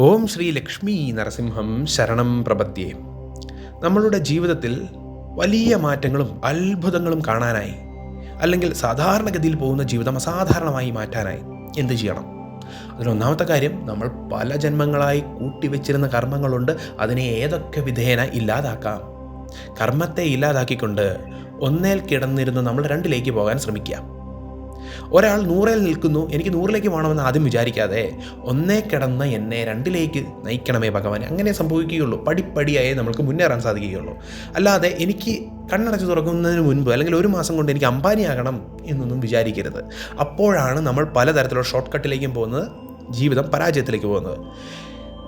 ഓം ശ്രീ ലക്ഷ്മി നരസിംഹം ശരണം പ്രപദ്യേ. നമ്മളുടെ ജീവിതത്തിൽ വലിയ മാറ്റങ്ങളും അത്ഭുതങ്ങളും കാണാനായി അല്ലെങ്കിൽ സാധാരണഗതിയിൽ പോകുന്ന ജീവിതം അസാധാരണമായി മാറ്റാനായി എന്ത് ചെയ്യണം? അതിലൊന്നാമത്തെ കാര്യം നമ്മൾ പല ജന്മങ്ങളായി കൂട്ടിവെച്ചിരുന്ന കർമ്മങ്ങളുണ്ട് അതിനെ ഏതൊക്കെ വിധേന ഇല്ലാതാക്കാം. കർമ്മത്തെ ഇല്ലാതാക്കിക്കൊണ്ട് ഒന്നേൽ കിടന്നിരുന്ന് നമ്മൾ രണ്ടിലേക്ക് പോകാൻ ശ്രമിക്കുക. ഒരാൾ നൂറിൽ നിൽക്കുന്നു എനിക്ക് നൂറിലേക്ക് പോകണമെന്ന് ആദ്യം വിചാരിക്കാതെ ഒന്നേ കിടന്ന് എന്നെ രണ്ടിലേക്ക് നയിക്കണമേ ഭഗവാൻ അങ്ങനെ സംഭവിക്കുകയുള്ളൂ. പടിപ്പടിയായേ നമുക്ക് മുന്നേറാൻ സാധിക്കുകയുള്ളൂ. അല്ലാതെ എനിക്ക് കണ്ണടച്ച് തുറക്കുന്നതിന് മുൻപ് അല്ലെങ്കിൽ ഒരു മാസം കൊണ്ട് എനിക്ക് അമ്പാനിയാകണം എന്നൊന്നും വിചാരിക്കരുത്. അപ്പോഴാണ് നമ്മൾ പലതരത്തിലുള്ള ഷോർട്ട് കട്ടിലേക്കും പോകുന്നത് ജീവിതം പരാജയത്തിലേക്ക് പോകുന്നത്.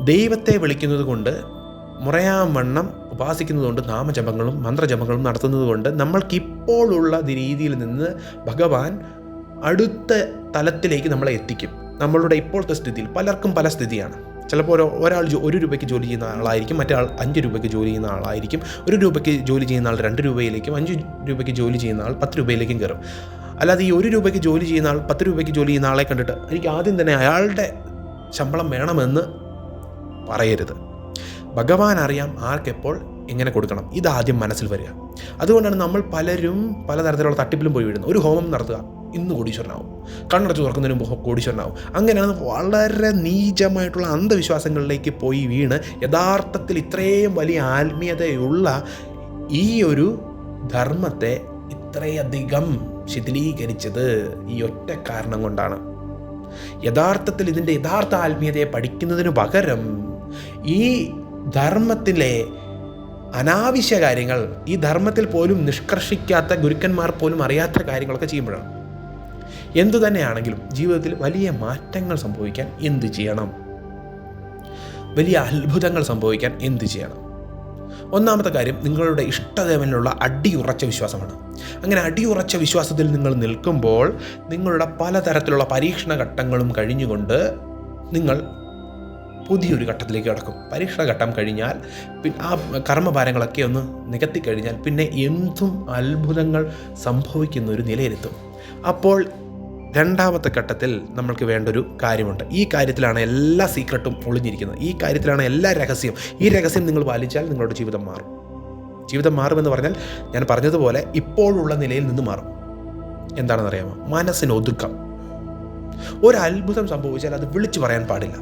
ദൈവത്തെ വിളിക്കുന്നത് കൊണ്ട് മുറയാവണ്ണം ഉപാസിക്കുന്നതുകൊണ്ട് നാമജപങ്ങളും മന്ത്രജപങ്ങളും നടത്തുന്നതുകൊണ്ട് നമ്മൾക്കിപ്പോഴുള്ള രീതിയിൽ നിന്ന് ഭഗവാൻ അടുത്ത തലത്തിലേക്ക് നമ്മളെ എത്തിക്കും. നമ്മളുടെ ഇപ്പോഴത്തെ സ്ഥിതിയിൽ പലർക്കും പല സ്ഥിതിയാണ്. ചിലപ്പോൾ ഒരു ഒരാൾ ഒരു രൂപയ്ക്ക് ജോലി ചെയ്യുന്ന ആളായിരിക്കും മറ്റാൾ അഞ്ച് രൂപയ്ക്ക് ജോലി ചെയ്യുന്ന ആളായിരിക്കും. ഒരു രൂപയ്ക്ക് ജോലി ചെയ്യുന്ന ആൾ രണ്ട് രൂപയിലേക്കും അഞ്ച് രൂപയ്ക്ക് ജോലി ചെയ്യുന്ന ആൾ പത്ത് രൂപയിലേക്കും കയറും. അല്ലാതെ ഈ ഒരു രൂപയ്ക്ക് ജോലി ചെയ്യുന്ന ആൾ പത്ത് രൂപയ്ക്ക് ജോലി ചെയ്യുന്ന ആളെ കണ്ടിട്ട് എനിക്ക് ആദ്യം തന്നെ അയാളുടെ ശമ്പളം വേണമെന്ന് പറയരുത്. ഭഗവാൻ അറിയാം ആർക്കെപ്പോൾ എങ്ങനെ കൊടുക്കണം. ഇതാദ്യം മനസ്സിൽ വരിക. അതുകൊണ്ടാണ് നമ്മൾ പലരും പലതരത്തിലുള്ള തട്ടിപ്പിലും പോയി വീഴുന്നത്. ഒരു ഹോമം നടത്തുക. ഇന്ന് കോടീശ്വരനാവും. കണ്ണടച്ച് തുറക്കുന്നതിന് മുമ്പ് കോടീശ്വരനാവും. അങ്ങനെയാണ് വളരെ നീചമായിട്ടുള്ള അന്ധവിശ്വാസങ്ങളിലേക്ക് പോയി വീണ് യഥാർത്ഥത്തിൽ ഇത്രയും വലിയ ആത്മീയതയുള്ള ഈ ഒരു ധർമ്മത്തെ ഇത്രയധികം ശിഥിലീകരിച്ചത് ഈ ഒറ്റ കാരണം കൊണ്ടാണ്. യഥാർത്ഥത്തിൽ ഇതിന്റെ യഥാർത്ഥ ആത്മീയതയെ പഠിക്കുന്നതിന് പകരം ഈ ധർമ്മത്തിലെ അനാവശ്യ കാര്യങ്ങൾ ഈ ധർമ്മത്തിൽ പോലും നിഷ്കർഷിക്കാത്ത ഗുരുക്കന്മാർ പോലും അറിയാത്ത കാര്യങ്ങളൊക്കെ ചെയ്യുമ്പോഴാണ്. എന്തു തന്നെയാണെങ്കിലും ജീവിതത്തിൽ വലിയ മാറ്റങ്ങൾ സംഭവിക്കാൻ എന്ത് ചെയ്യണം? വലിയ അത്ഭുതങ്ങൾ സംഭവിക്കാൻ എന്ത് ചെയ്യണം? ഒന്നാമത്തെ കാര്യം നിങ്ങളുടെ ഇഷ്ടദേവനിലുള്ള അടിയുറച്ച വിശ്വാസമാണ്. അങ്ങനെ അടിയുറച്ച വിശ്വാസത്തിൽ നിങ്ങൾ നിൽക്കുമ്പോൾ നിങ്ങളുടെ പലതരത്തിലുള്ള പരീക്ഷണ ഘട്ടങ്ങളും കഴിഞ്ഞുകൊണ്ട് നിങ്ങൾ പുതിയൊരു ഘട്ടത്തിലേക്ക് കടക്കും. പരീക്ഷണ ഘട്ടം കഴിഞ്ഞാൽ പിന്നെ ആ കർമ്മഭാരങ്ങളൊക്കെ ഒന്ന് നികത്തി കഴിഞ്ഞാൽ പിന്നെ എന്തും അത്ഭുതങ്ങൾ സംഭവിക്കുന്ന ഒരു നിലയിലെത്തും. അപ്പോൾ രണ്ടാമത്തെ ഘട്ടത്തിൽ നമ്മൾക്ക് വേണ്ടൊരു കാര്യമുണ്ട്. ഈ കാര്യത്തിലാണ് എല്ലാ സീക്രട്ടും ഒളിഞ്ഞിരിക്കുന്നത്. ഈ കാര്യത്തിലാണ് എല്ലാ രഹസ്യം. ഈ രഹസ്യം നിങ്ങൾ പാലിച്ചാൽ നിങ്ങളുടെ ജീവിതം മാറും. ജീവിതം മാറുമെന്ന് പറഞ്ഞാൽ ഞാൻ പറഞ്ഞതുപോലെ ഇപ്പോഴുള്ള നിലയിൽ നിന്ന് മാറും. എന്താണെന്ന് അറിയാമോ മനസ്സിന് ഒതുക്കം ഒരു അത്ഭുതം സംഭവിച്ചാൽ അത് വിളിച്ചു പറയാൻ പാടില്ല.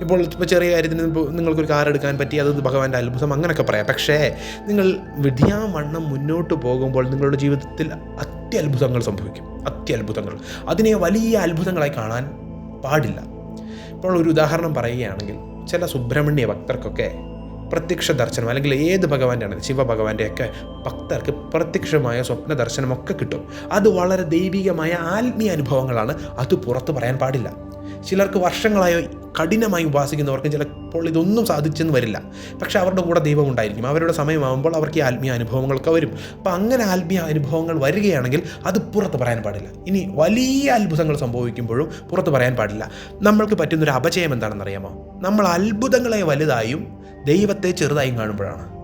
ഇപ്പോൾ ഇപ്പോൾ ചെറിയ കാര്യത്തിന് നിങ്ങൾക്കൊരു കാർ എടുക്കാൻ പറ്റി അത് ഭഗവാന്റെ അത്ഭുതം അങ്ങനെയൊക്കെ പറയാം. പക്ഷേ നിങ്ങൾ വിധിയാവണ്ണം മുന്നോട്ട് പോകുമ്പോൾ നിങ്ങളുടെ ജീവിതത്തിൽ അത്യത്ഭുതങ്ങൾ സംഭവിക്കും. അത്യത്ഭുതങ്ങൾ. അതിനെ വലിയ അത്ഭുതങ്ങളായി കാണാൻ പാടില്ല. ഇപ്പോൾ ഒരു ഉദാഹരണം പറയുകയാണെങ്കിൽ ചില സുബ്രഹ്മണ്യ ഭക്തർക്കൊക്കെ പ്രത്യക്ഷ ദർശനം അല്ലെങ്കിൽ ഏത് ഭഗവാന്റെ ആണ് ശിവഭഗവാന്റെ ഭക്തർക്ക് പ്രത്യക്ഷമായ സ്വപ്ന ദർശനമൊക്കെ കിട്ടും. അത് വളരെ ദൈവികമായ ആത്മീയ അനുഭവങ്ങളാണ്. അത് പുറത്ത് പറയാൻ പാടില്ല. ചിലർക്ക് വർഷങ്ങളായോ കഠിനമായി ഉപാസിക്കുന്നവർക്ക് ചിലപ്പോൾ ഇതൊന്നും സാധിച്ചെന്ന് വരില്ല. പക്ഷേ അവരുടെ കൂടെ ദൈവം ഉണ്ടായിരിക്കും. അവരുടെ സമയമാകുമ്പോൾ അവർക്ക് ഈ ആത്മീയ അനുഭവങ്ങളൊക്കെ വരും. അപ്പോൾ അങ്ങനെ ആത്മീയ അനുഭവങ്ങൾ വരികയാണെങ്കിൽ അത് പുറത്ത് പറയാൻ പാടില്ല. ഇനി വലിയ അത്ഭുതങ്ങൾ സംഭവിക്കുമ്പോഴും പുറത്ത് പറയാൻ പാടില്ല. നമ്മൾക്ക് പറ്റുന്നൊരു അപചയം എന്താണെന്നറിയാമോ? നമ്മൾ അത്ഭുതങ്ങളെ വലുതായും ദൈവത്തെ ചെറുതായും കാണുമ്പോഴാണ്.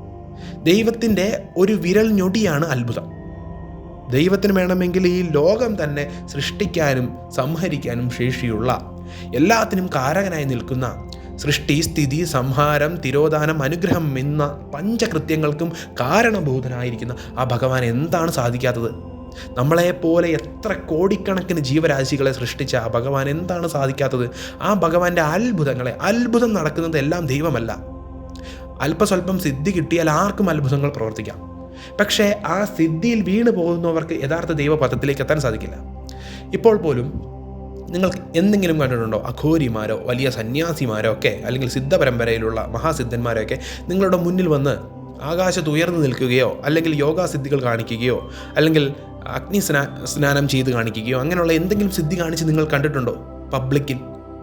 ദൈവത്തിന്റെ ഒരു വിരൽ ഞൊടിയാണ് അത്ഭുതം. ദൈവത്തിന് വേണമെങ്കിൽ ഈ ലോകം തന്നെ സൃഷ്ടിക്കാനും സംഹരിക്കാനും ശേഷിയുള്ള എല്ലാത്തിനും കാരകനായി നിൽക്കുന്ന സൃഷ്ടി സ്ഥിതി സംഹാരം തിരോധാനം അനുഗ്രഹം എന്ന പഞ്ചകൃത്യങ്ങൾക്കും കാരണഭൂതനായിരിക്കുന്ന ആ ഭഗവാൻ എന്താണ് സാധിക്കാത്തത്? നമ്മളെപ്പോലെ എത്ര കോടിക്കണക്കിന് ജീവരാശികളെ സൃഷ്ടിച്ച ആ ഭഗവാൻ എന്താണ് സാധിക്കാത്തത്? ആ ഭഗവാന്റെ അത്ഭുതങ്ങളെ അത്ഭുതം നടക്കുന്നത് എല്ലാം ദൈവമല്ല. അല്പസ്വല്പം സിദ്ധി കിട്ടിയാൽ ആർക്കും അത്ഭുതങ്ങൾ പ്രവർത്തിക്കാം. പക്ഷേ ആ സിദ്ധിയിൽ വീണു പോകുന്നവർക്ക് യഥാർത്ഥ ദൈവപഥത്തിലേക്ക് എത്താൻ സാധിക്കില്ല. ഇപ്പോൾ പോലും നിങ്ങൾക്ക് എന്തെങ്കിലും കണ്ടിട്ടുണ്ടോ? അഘോരിമാരോ വലിയ സന്യാസിമാരോ ഒക്കെ അല്ലെങ്കിൽ സിദ്ധ മഹാസിദ്ധന്മാരോ ഒക്കെ നിങ്ങളുടെ മുന്നിൽ വന്ന് ആകാശത്ത് ഉയർന്നു നിൽക്കുകയോ അല്ലെങ്കിൽ യോഗാസിദ്ധികൾ കാണിക്കുകയോ അല്ലെങ്കിൽ അഗ്നി സ്നാ സ്നാനം ചെയ്ത് കാണിക്കുകയോ അങ്ങനെയുള്ള എന്തെങ്കിലും സിദ്ധി കാണിച്ച് നിങ്ങൾ കണ്ടിട്ടുണ്ടോ? പബ്ലിക്കിൽ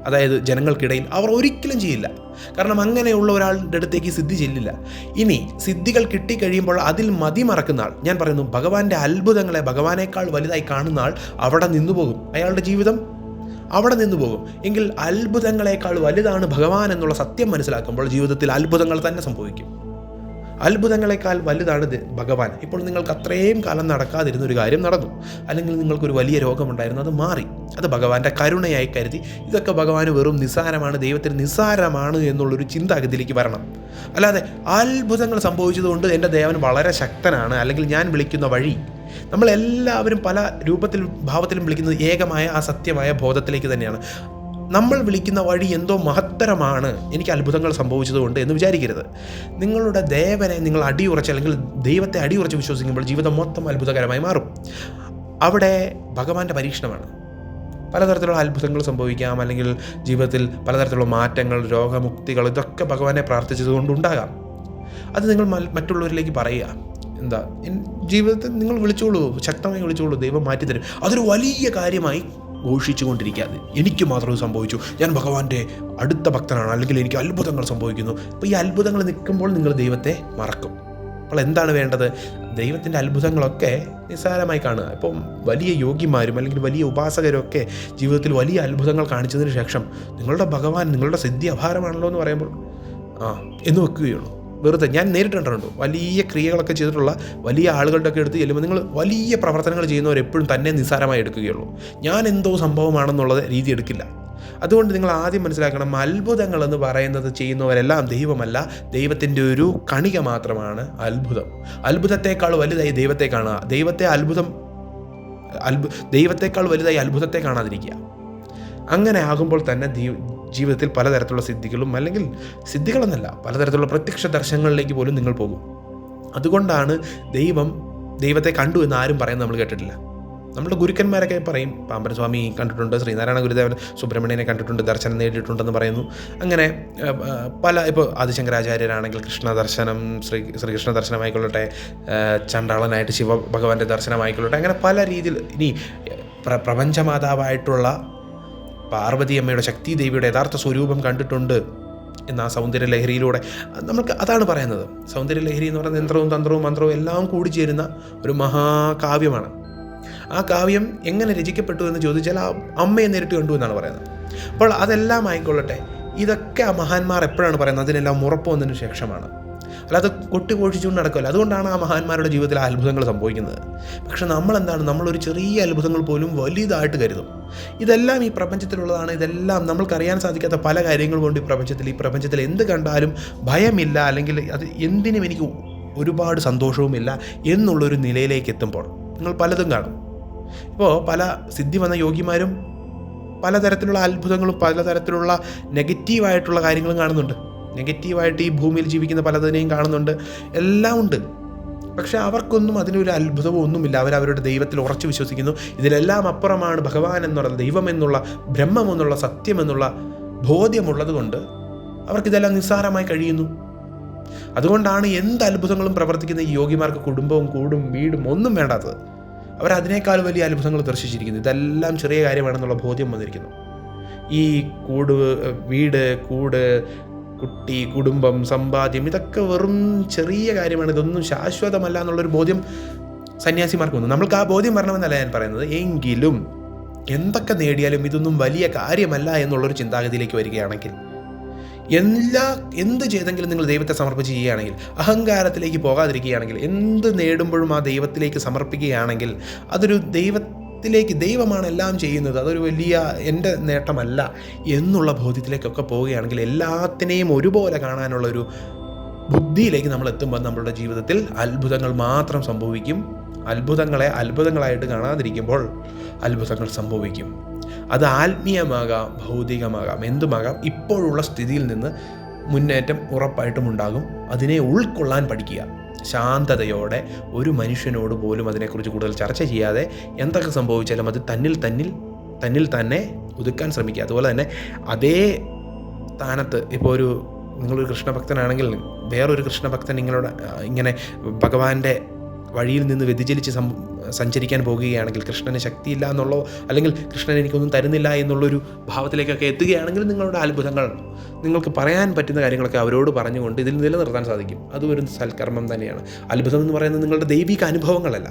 അതായത് ജനങ്ങൾക്കിടയിൽ അവർ ഒരിക്കലും ചെയ്യില്ല. കാരണം അങ്ങനെയുള്ള ഒരാളുടെ അടുത്തേക്ക് സിദ്ധി ചെല്ലില്ല. ഇനി സിദ്ധികൾ കിട്ടിക്കഴിയുമ്പോൾ അതിൽ മതി മറക്കുന്ന ആൾ ഞാൻ പറയുന്നു ഭഗവാന്റെ അത്ഭുതങ്ങളെ ഭഗവാനേക്കാൾ വലുതായി കാണുന്ന ആൾ അവിടെ നിന്നു പോകും അയാളുടെ ജീവിതം അവിടെ നിന്ന് പോകും. എങ്കിൽ അത്ഭുതങ്ങളെക്കാൾ വലുതാണ് ഭഗവാൻ എന്നുള്ള സത്യം മനസ്സിലാക്കുമ്പോൾ ജീവിതത്തിൽ അത്ഭുതങ്ങൾ തന്നെ സംഭവിക്കും. അത്ഭുതങ്ങളെക്കാൾ വലുതാണ് ഭഗവാൻ. ഇപ്പോൾ നിങ്ങൾക്ക് അത്രയും കാലം നടക്കാതിരുന്ന ഒരു കാര്യം നടന്നു. അല്ലെങ്കിൽ നിങ്ങൾക്കൊരു വലിയ രോഗമുണ്ടായിരുന്നു അത് മാറി. അത് ഭഗവാന്റെ കരുണയായി കരുതി. ഇതൊക്കെ ഭഗവാന് വെറും നിസ്സാരമാണ് ദൈവത്തിന് നിസ്സാരമാണ് എന്നുള്ളൊരു ചിന്താഗതിയിലേക്ക് വരണം. അല്ലാതെ അത്ഭുതങ്ങൾ സംഭവിച്ചതുകൊണ്ട് എന്റെ ദേവൻ വളരെ ശക്തനാണ്. അല്ലെങ്കിൽ ഞാൻ വിളിക്കുന്ന വഴി നമ്മളെല്ലാവരും പല രൂപത്തിലും ഭാവത്തിലും വിളിക്കുന്നത് ഏകമായ ആ സത്യമായ ബോധത്തിലേക്ക് തന്നെയാണ്. നമ്മൾ വിളിക്കുന്ന വഴി എന്തോ മഹത്തരമാണ്. എനിക്ക് അത്ഭുതങ്ങൾ സംഭവിച്ചതുകൊണ്ട് എന്ന് വിചാരിക്കരുത്. നിങ്ങളുടെ ദേവനെ നിങ്ങൾ അടിയുറച്ച് അല്ലെങ്കിൽ ദൈവത്തെ അടിയുറച്ച് വിശ്വസിക്കുമ്പോൾ ജീവിതം മൊത്തം അത്ഭുതകരമായി മാറും. അവിടെ ഭഗവാന്റെ പരീക്ഷണമാണ്. പലതരത്തിലുള്ള അത്ഭുതങ്ങൾ സംഭവിക്കാം. അല്ലെങ്കിൽ ജീവിതത്തിൽ പലതരത്തിലുള്ള മാറ്റങ്ങൾ രോഗമുക്തികൾ ഇതൊക്കെ ഭഗവാനെ പ്രാർത്ഥിച്ചതുകൊണ്ടുണ്ടാകാം അത് നിങ്ങൾ മറ്റുള്ളവരിലേക്ക് പറയുക. എന്താ ജീവിതത്തിൽ നിങ്ങൾ വിളിച്ചോളൂ ശക്തമായി വിളിച്ചോളൂ ദൈവം മാറ്റിത്തരും അതൊരു വലിയ കാര്യമായി ഘോഷിച്ചുകൊണ്ടിരിക്കാതെ എനിക്ക് മാത്രം ഇത് സംഭവിച്ചു. ഞാൻ ഭഗവാന്റെ അടുത്ത ഭക്തനാണ് അല്ലെങ്കിൽ എനിക്ക് അത്ഭുതങ്ങൾ സംഭവിക്കുന്നു. അപ്പോൾ ഈ അത്ഭുതങ്ങൾ നിൽക്കുമ്പോൾ നിങ്ങൾ ദൈവത്തെ മറക്കും. അപ്പോൾ എന്താണ് വേണ്ടത്? ദൈവത്തിന്റെ അത്ഭുതങ്ങളൊക്കെ നിസ്സാരമായി കാണുക. ഇപ്പം വലിയ യോഗിമാരും അല്ലെങ്കിൽ വലിയ ഉപാസകരൊക്കെ ജീവിതത്തിൽ വലിയ അത്ഭുതങ്ങൾ കാണിച്ചതിന് ശേഷം നിങ്ങളുടെ ഭഗവാൻ നിങ്ങളുടെ സിദ്ധി അഭാരമാണല്ലോ എന്ന് പറയുമ്പോൾ ആ എന്ന് വെക്കുകയുള്ളൂ. വെറുതെ ഞാൻ നേരിട്ടുണ്ട് വലിയ ക്രിയകളൊക്കെ ചെയ്തിട്ടുള്ള വലിയ ആളുകളുടെ ഒക്കെ എടുത്ത് ചെല്ലുമ്പോൾ നിങ്ങൾ വലിയ പ്രവർത്തനങ്ങൾ ചെയ്യുന്നവർ എപ്പോഴും തന്നെ നിസ്സാരമായി എടുക്കുകയുള്ളൂ. ഞാൻ എന്തോ സംഭവമാണെന്നുള്ള രീതി എടുക്കില്ല. അതുകൊണ്ട് നിങ്ങൾ ആദ്യം മനസ്സിലാക്കണം അത്ഭുതങ്ങൾ എന്ന് പറയുന്നത് ചെയ്യുന്നവരെല്ലാം ദൈവമല്ല. ദൈവത്തിന്റെ ഒരു കണിക മാത്രമാണ് അത്ഭുതം. അത്ഭുതത്തെക്കാൾ വലുതായി ദൈവത്തെ കാണുക. ദൈവത്തെ അത്ഭുതം അത്ഭു ദൈവത്തെക്കാൾ വലുതായി അത്ഭുതത്തെ കാണാതിരിക്കുക. അങ്ങനെ ആകുമ്പോൾ തന്നെ ജീവിതത്തിൽ പലതരത്തിലുള്ള സിദ്ധികളും അല്ലെങ്കിൽ സിദ്ധികളെന്നല്ല പലതരത്തിലുള്ള പ്രത്യക്ഷ ദർശനങ്ങളിലേക്ക് പോലും നിങ്ങൾ പോകും. അതുകൊണ്ടാണ് ദൈവം ദൈവത്തെ കണ്ടു എന്ന് ആരും പറയുന്നത് നമ്മൾ കേട്ടിട്ടില്ല. നമ്മുടെ ഗുരുക്കന്മാരൊക്കെ പറയും പാമ്പൻ സ്വാമി കണ്ടിട്ടുണ്ട് ശ്രീനാരായണ ഗുരുദേവൻ സുബ്രഹ്മണ്യനെ കണ്ടിട്ടുണ്ട് ദർശനം നേടിയിട്ടുണ്ടെന്ന് പറയുന്നു. അങ്ങനെ പല ഇപ്പോൾ ആദിശങ്കരാചാര്യരാണെങ്കിൽ കൃഷ്ണ ദർശനം ശ്രീ ശ്രീകൃഷ്ണ ദർശനമായിക്കൊള്ളട്ടെ ചണ്ടാളനായിട്ട് ശിവ ഭഗവാന്റെ ദർശനമായിക്കൊള്ളട്ടെ അങ്ങനെ പല രീതിയിൽ ഇനി പ്ര പ്രപഞ്ചമാതാവായിട്ടുള്ള പാർവതി അമ്മയുടെ ശക്തി ദേവിയുടെ യഥാർത്ഥ സ്വരൂപം കണ്ടിട്ടുണ്ട് എന്ന ആ സൗന്ദര്യലഹരിയിലൂടെ. നമുക്ക് അതാണ് പറയുന്നത്. സൗന്ദര്യലഹരി എന്ന് പറയുന്നത് യന്ത്രവും തന്ത്രവും മന്ത്രവും എല്ലാം കൂടി ചേരുന്ന ഒരു മഹാകാവ്യമാണ്. ആ കാവ്യം എങ്ങനെ രചിക്കപ്പെട്ടു എന്ന് ചോദിച്ചാൽ ആ അമ്മയെ നേരിട്ട് കണ്ടു എന്നാണ് പറയുന്നത്. അപ്പോൾ അതെല്ലാം ആയിക്കൊള്ളട്ടെ. ഇതൊക്കെ ആ മഹാന്മാർ എപ്പോഴാണ് പറയുന്നത്? അതിനെല്ലാം ഉറപ്പ് വന്നതിന് ശേഷമാണ്. അല്ലാതെ കൊട്ടി പോഷിച്ചുകൊണ്ട് നടക്കില്ല അതുകൊണ്ടാണ് ആ മഹാന്മാരുടെ ജീവിതത്തിൽ അത്ഭുതങ്ങൾ സംഭവിക്കുന്നത്. പക്ഷെ നമ്മളെന്താണ്? നമ്മളൊരു ചെറിയ അത്ഭുതങ്ങൾ പോലും വലുതായിട്ട് കരുതും. ഇതെല്ലാം ഈ പ്രപഞ്ചത്തിലുള്ളതാണ്. ഇതെല്ലാം നമ്മൾക്കറിയാൻ സാധിക്കാത്ത പല കാര്യങ്ങൾ കൊണ്ട് ഈ പ്രപഞ്ചത്തിൽ ഈ പ്രപഞ്ചത്തിൽ എന്ത് കണ്ടാലും ഭയമില്ല. അല്ലെങ്കിൽ അത് എന്തിനും എനിക്ക് ഒരുപാട് സന്തോഷവുമില്ല എന്നുള്ളൊരു നിലയിലേക്ക് എത്തുമ്പോൾ നിങ്ങൾ പലതും കാണും. ഇപ്പോൾ പല സിദ്ധി വന്ന യോഗിമാരും പലതരത്തിലുള്ള അത്ഭുതങ്ങളും പലതരത്തിലുള്ള നെഗറ്റീവായിട്ടുള്ള കാര്യങ്ങളും കാണുന്നുണ്ട്. നെഗറ്റീവായിട്ട് ഈ ഭൂമിയിൽ ജീവിക്കുന്ന പലതിനെയും കാണുന്നുണ്ട്. എല്ലാം ഉണ്ട്. പക്ഷേ അവർക്കൊന്നും അതിനൊരു അത്ഭുതമോ ഒന്നുമില്ല. അവരവരുടെ ദൈവത്തിൽ ഉറച്ചു വിശ്വസിക്കുന്നു. ഇതിലെല്ലാം അപ്പുറമാണ് ഭഗവാൻ എന്നുള്ള ദൈവം എന്നുള്ള ബ്രഹ്മം എന്നുള്ള ബോധ്യമുള്ളത് കൊണ്ട് അവർക്കിതെല്ലാം നിസ്സാരമായി കഴിയുന്നു. അതുകൊണ്ടാണ് എന്ത് അത്ഭുതങ്ങളും പ്രവർത്തിക്കുന്ന ഈ യോഗിമാർക്ക് കുടുംബവും കൂടും വീടും ഒന്നും വേണ്ടാത്തത്. അവരതിനേക്കാൾ വലിയ അത്ഭുതങ്ങൾ ദർശിച്ചിരിക്കുന്നു. ഇതെല്ലാം ചെറിയ കാര്യമാണെന്നുള്ള ബോധ്യം വന്നിരിക്കുന്നു. ഈ കൂട് വീട് കൂട് കുട്ടി കുടുംബം സമ്പാദ്യം ഇതൊക്കെ വെറും ചെറിയ കാര്യമാണ്. ഇതൊന്നും ശാശ്വതമല്ല എന്നുള്ളൊരു ബോധ്യം സന്യാസിമാർക്ക് വന്നു. നമ്മൾക്ക് ആ ബോധ്യം വരണമെന്നല്ല ഞാൻ പറയുന്നത്. എങ്കിലും എന്തൊക്കെ നേടിയാലും ഇതൊന്നും വലിയ കാര്യമല്ല എന്നുള്ളൊരു ചിന്താഗതിയിലേക്ക് വരികയാണെങ്കിൽ എല്ലാ എന്ത് ചെയ്തെങ്കിലും നിങ്ങൾ ദൈവത്തെ സമർപ്പിച്ച് ചെയ്യുകയാണെങ്കിൽ അഹങ്കാരത്തിലേക്ക് പോകാതിരിക്കുകയാണെങ്കിൽ എന്ത് നേടുമ്പോഴും ആ ദൈവത്തിലേക്ക് സമർപ്പിക്കുകയാണെങ്കിൽ അതൊരു ദൈവത്തിലേക്ക് ദൈവമാണ് എല്ലാം ചെയ്യുന്നത്. അതൊരു വലിയ എന്റെ നേട്ടമല്ല എന്നുള്ള ബോധ്യത്തിലേക്കൊക്കെ പോവുകയാണെങ്കിൽ എല്ലാത്തിനെയും ഒരുപോലെ കാണാനുള്ളൊരു ബുദ്ധിയിലേക്ക് നമ്മൾ എത്തുമ്പോൾ നമ്മളുടെ ജീവിതത്തിൽ അത്ഭുതങ്ങൾ മാത്രം സംഭവിക്കും. അത്ഭുതങ്ങളെ അത്ഭുതങ്ങളായിട്ട് കാണാതിരിക്കുമ്പോൾ അത്ഭുതങ്ങൾ സംഭവിക്കും. അത് ആത്മീയമാകാം ഭൗതികമാകാം എന്തുമാകാം ഇപ്പോഴുള്ള സ്ഥിതിയിൽ നിന്ന് മുന്നേറ്റം ഉറപ്പായിട്ടും ഉണ്ടാകും. അതിനെ ഉൾക്കൊള്ളാൻ പഠിക്കുക. ശാന്തതയോടെ ഒരു മനുഷ്യനോട് പോലും അതിനെക്കുറിച്ച് കൂടുതൽ ചർച്ച ചെയ്യാതെ എന്തൊക്കെ സംഭവിച്ചാലും അത് തന്നിൽ തന്നിൽ തന്നിൽ തന്നെ ഒതുക്കാൻ ശ്രമിക്കുക. അതുപോലെ തന്നെ അതേ സ്ഥാനത്ത് ഇപ്പോൾ ഒരു നിങ്ങളൊരു കൃഷ്ണഭക്തനാണെങ്കിൽ വേറൊരു കൃഷ്ണഭക്തൻ നിങ്ങളോട് ഇങ്ങനെ ഭഗവാന്റെ വഴിയിൽ നിന്ന് വ്യതിചലിച്ച് സഞ്ചരിക്കാൻ പോകുകയാണെങ്കിൽ കൃഷ്ണന് ശക്തിയില്ല എന്നുള്ളോ അല്ലെങ്കിൽ കൃഷ്ണൻ എനിക്കൊന്നും തരുന്നില്ല എന്നുള്ളൊരു ഭാവത്തിലേക്കൊക്കെ എത്തുകയാണെങ്കിൽ നിങ്ങളുടെ അത്ഭുതങ്ങൾ നിങ്ങൾക്ക് പറയാൻ പറ്റുന്ന കാര്യങ്ങളൊക്കെ അവരോട് പറഞ്ഞുകൊണ്ട് ഇതിൽ നിലനിർത്താൻ സാധിക്കും. അതും ഒരു സൽക്കർമ്മം തന്നെയാണ്. അത്ഭുതം എന്ന് പറയുന്നത് നിങ്ങളുടെ ദൈവിക അനുഭവങ്ങളല്ല.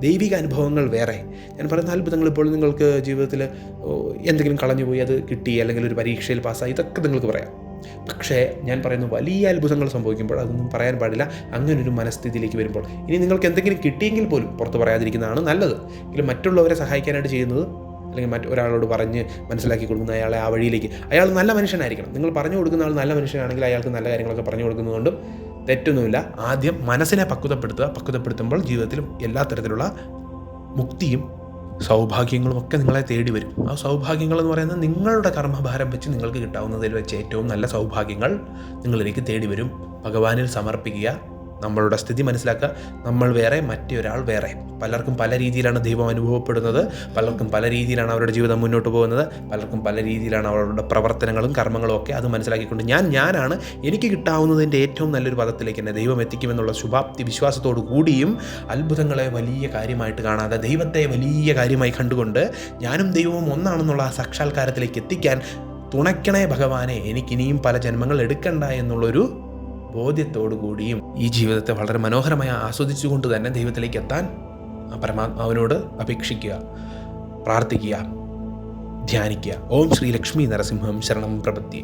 ദൈവിക അനുഭവങ്ങൾ വേറെ. ഞാൻ പറയുന്ന അത്ഭുതങ്ങൾ ഇപ്പോൾ നിങ്ങൾക്ക് ജീവിതത്തിൽ എന്തെങ്കിലും എന്തെങ്കിലും കളഞ്ഞുപോയി അത് കിട്ടി അല്ലെങ്കിൽ ഒരു പരീക്ഷയിൽ പാസ്സായി ഇതൊക്കെ നിങ്ങൾക്ക് പറയാം. പക്ഷേ ഞാൻ പറയുന്നു വലിയ അത്ഭുതങ്ങൾ സംഭവിക്കുമ്പോൾ അതൊന്നും പറയാൻ പാടില്ല. അങ്ങനൊരു മനസ്ഥിതിയിലേക്ക് വരുമ്പോൾ. ഇനി നിങ്ങൾക്ക് എന്തെങ്കിലും കിട്ടിയെങ്കിൽ പോലും പുറത്ത് പറയാതിരിക്കുന്നതാണ് നല്ലത്. എങ്കിലും മറ്റുള്ളവരെ സഹായിക്കാനായിട്ട് ചെയ്യുന്നത് അല്ലെങ്കിൽ മറ്റൊരാളോട് പറഞ്ഞ് മനസ്സിലാക്കി കൊടുക്കുന്ന അയാളെ ആ വഴിയിലേക്ക്. അയാൾ നല്ല മനുഷ്യനായിരിക്കണം. നിങ്ങൾ പറഞ്ഞു കൊടുക്കുന്ന ആൾ നല്ല മനുഷ്യനാണെങ്കിൽ അയാൾക്ക് നല്ല കാര്യങ്ങളൊക്കെ പറഞ്ഞു കൊടുക്കുന്നതുകൊണ്ടും തെറ്റൊന്നുമില്ല. ആദ്യം മനസ്സിനെ പക്വതപ്പെടുത്തുക. പക്വതപ്പെടുത്തുമ്പോൾ ജീവിതത്തിലും എല്ലാ തരത്തിലുള്ള മുക്തിയും സൗഭാഗ്യങ്ങളും ഒക്കെ നിങ്ങളെ തേടി വരും. ആ സൗഭാഗ്യങ്ങൾ എന്ന് പറയുന്നത് നിങ്ങളുടെ കർമ്മഭാരം വെച്ച് നിങ്ങൾക്ക് കിട്ടാവുന്നതിൽ വെച്ച് ഏറ്റവും നല്ല സൗഭാഗ്യങ്ങൾ നിങ്ങളിലേക്ക് തേടി വരും. ഭഗവാനിൽ സമർപ്പിക്കുക. നമ്മളുടെ സ്ഥിതി മനസ്സിലാക്കുക. നമ്മൾ വേറെ മറ്റൊരാൾ വേറെ. പലർക്കും പല രീതിയിലാണ് ദൈവം അനുഭവപ്പെടുന്നത്. പലർക്കും പല രീതിയിലാണ് അവരുടെ ജീവിതം മുന്നോട്ട് പോകുന്നത്. പലർക്കും പല രീതിയിലാണ് അവരുടെ പ്രവർത്തനങ്ങളും കർമ്മങ്ങളും ഒക്കെ അത് മനസ്സിലാക്കിക്കൊണ്ട് ഞാൻ ഞാനാണ് എനിക്ക് കിട്ടാവുന്നതിന്റെ ഏറ്റവും നല്ലൊരു പദത്തിലേക്ക് എന്നെ ദൈവം എത്തിക്കുമെന്നുള്ള ശുഭാപ്തി വിശ്വാസത്തോടു കൂടിയും അത്ഭുതങ്ങളെ വലിയ കാര്യമായിട്ട് കാണാതെ ദൈവത്തെ വലിയ കാര്യമായി കണ്ടുകൊണ്ട് ഞാനും ദൈവവും ഒന്നാണെന്നുള്ള ആ സാക്ഷാത്കാരത്തിലേക്ക് എത്തിക്കാൻ തുണയ്ക്കണേ ഭഗവാനെ. എനിക്കിനിയും പല ജന്മങ്ങൾ എടുക്കണ്ട എന്നുള്ളൊരു ബോധ്യത്തോടു കൂടിയും ഈ ജീവിതത്തെ വളരെ മനോഹരമായി ആസ്വദിച്ചുകൊണ്ട് തന്നെ ദൈവത്തിലേക്ക് എത്താൻ ആ പരമാത്മാവിനോട് അപേക്ഷിക്കുക പ്രാർത്ഥിക്കുക ധ്യാനിക്കുക. ഓം ശ്രീ ലക്ഷ്മി നരസിംഹം ശരണം പ്രപത്തി